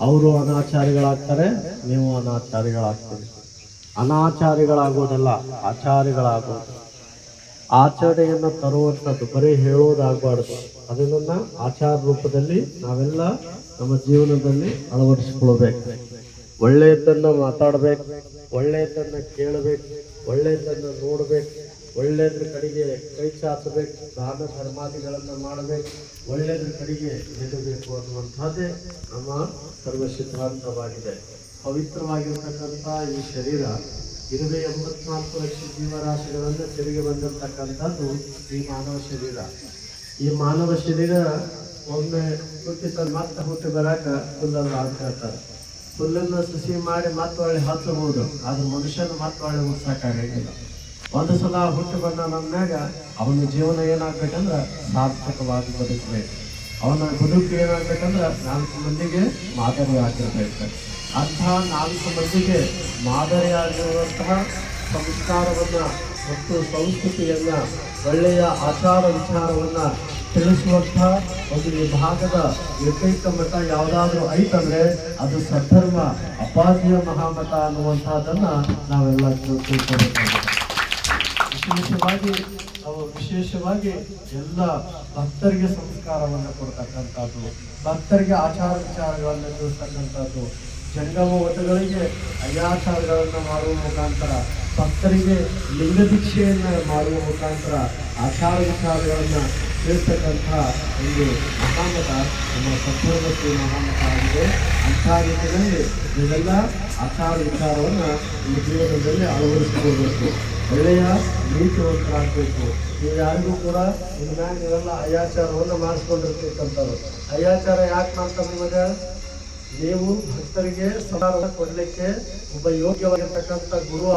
ಅವರು ಅನಾಚಾರಿಗಳಾಗ್ತಾರೆ, ನೀವು ಅನಾಚಾರಿಗಳಾಗ್ತೀರಿ. ಅನಾಚಾರಿಗಳಾಗೋದಲ್ಲ, ಆಚಾರಿಗಳಾಗೋದು. ಆಚರಣೆಯನ್ನು ತರುವಂಥದ್ದು ಬರೀ ಹೇಳೋದಾಗಬಾರ್ದು. ಅದನ್ನ ಆಚಾರ ರೂಪದಲ್ಲಿ ನಾವೆಲ್ಲ ನಮ್ಮ ಜೀವನದಲ್ಲಿ ಅಳವಡಿಸಿಕೊಳ್ಬೇಕು ಒಳ್ಳೆಯದನ್ನ ಮಾತಾಡಬೇಕು, ಒಳ್ಳೆಯದನ್ನ ಕೇಳಬೇಕು, ಒಳ್ಳೆಯದನ್ನ ನೋಡ್ಬೇಕು ಒಳ್ಳೆಯದ್ರ ಕಡೆಗೆ ಕೈ ಚಾಚಬೇಕು, ದಾನ ಧರ್ಮಾದಿಗಳನ್ನ ಮಾಡಬೇಕು, ಒಳ್ಳೆಯದ್ರ ಕಡೆಗೆ ನಿಲ್ಲಬೇಕು ಅನ್ನುವಂಥದ್ದೇ ನಮ್ಮ ಸರ್ವ ಸಿದ್ಧಾಂತವಾಗಿದೆ ಪವಿತ್ರವಾಗಿರ್ತಕ್ಕಂಥ ಈ ಶರೀರ ಇರುವೆ ಎಂಬತ್ನಾಲ್ಕು ಲಕ್ಷ ಜೀವರಾಶಿಗಳನ್ನು ತಿರುಗಿ ಬಂದಿರತಕ್ಕಂಥದ್ದು ಈ ಮಾನವ ಶರೀರ. ಈ ಮಾನವ ಶರೀರ ಒಮ್ಮೆ ಹುಟ್ಟಿಸಲು ಮತ್ತೆ ಹುಟ್ಟಿ ಬರಾಕ ಹುಲ್ಲನ್ನು ಹಾಕ್ತಾರೆ ಹುಲ್ಲನ್ನು ಸಸಿ ಮಾಡಿ ಮತ್ತೆ ಒಳ್ಳೆ ಹಚ್ಚಬಹುದು ಆದ್ರೆ ಮನುಷ್ಯನ ಮತ್ತೆ ಒಳ್ಳೆ ಒಂದು ಸಲ ಹುಟ್ಟು ಬಂದ ನಮ್ಮ್ಯಾಗ ಅವನ ಜೀವನ ಏನಾಗ್ಬೇಕಂದ್ರ ಸಾರ್ಥಕವಾಗಿ ಬದುಕಬೇಕು ಅವನ ಬದುಕು ಏನಾಗ್ಬೇಕಂದ್ರ ನಾಲ್ಕು ಮಂದಿಗೆ ಮಾದರಿ ಆಗಿರ್ಬೇಕು. ಅಂಥ ನಾಲ್ಕು ಮಂದಿಗೆ ಮಾದರಿಯಾಗಿರುವಂತಹ ಸಂಸ್ಕಾರವನ್ನು ಮತ್ತು ಸಂಸ್ಕೃತಿಯನ್ನ ಒಳ್ಳೆಯ ಆಚಾರ ವಿಚಾರವನ್ನ ತಿಳಿಸುವಂತಹ ಒಂದು ವಿಭಾಗದ ಏಕೈಕ ಮಠ ಯಾವುದಾದ್ರೂ ಐತಂದ್ರೆ ಅದು ಸದ್ಧರ್ಮ, ಅಪಾದಿಯ ಮಹಾಮಠ ಅನ್ನುವಂತಹದನ್ನ ನಾವೆಲ್ಲ ತಿಳ್ಕೊಳ್ಬೇಕಾಗಿದೆ ವಿಶೇಷವಾಗಿ ಅವು ವಿಶೇಷವಾಗಿ ಎಲ್ಲ ಭಕ್ತರಿಗೆ ಸಂಸ್ಕಾರವನ್ನು ಕೊಡ್ತಕ್ಕಂಥದ್ದು. ಭಕ್ತರಿಗೆ ಆಚಾರ ವಿಚಾರಗಳನ್ನು ತಿಳಿಸ್ತಕ್ಕಂಥದ್ದು. ಜಂಗಮ ವಟಗಳಿಗೆ ಅಯ್ಯಾಚಾರಗಳನ್ನು ಮಾಡುವ ಮುಖಾಂತರ, ಭಕ್ತರಿಗೆ ಲಿಂಗ ದೀಕ್ಷೆಯನ್ನು ಮಾಡುವ ಮುಖಾಂತರ ಆಚಾರ ವಿಚಾರಗಳನ್ನು ತಿಳಿಸ್ತಕ್ಕಂಥ ಒಂದು ಮಹಾಮತ ನಮ್ಮ ಸತ್ವರ್ಮತಿ ಮಹಾಮತ ಆಗಿದೆ. ಅಂಥ ರೀತಿಯಲ್ಲಿ ಇವೆಲ್ಲ ಆಚಾರ ವಿಚಾರವನ್ನು ಈ ಜೀವನದಲ್ಲಿ ಅಳವಡಿಸಿಕೊಳ್ಬೇಕು. ಒಳ್ಳೆಯ ನೀತಿವಂತರಾಗಬೇಕು. ನೀವು ಯಾರಿಗೂ ಕೂಡ ನಿಮ್ಮ ಮ್ಯಾಗ ನೀವೆಲ್ಲ ಅಯ್ಯಾಚಾರವನ್ನು ಮಾಡಿಸ್ಕೊಂಡಿರ್ತಕ್ಕಂಥವ್ರು. ಅಯ್ಯಾಚಾರ ಯಾಕೆ ಮಾಡ್ತಾರೆ ನಿಮಗೆ? ನೀವು ಭಕ್ತರಿಗೆ ಸಮಾರಂಭ ಕೊಡಲಿಕ್ಕೆ ಒಬ್ಬ ಯೋಗ್ಯವಾಗಿರ್ತಕ್ಕಂಥ ಗುರು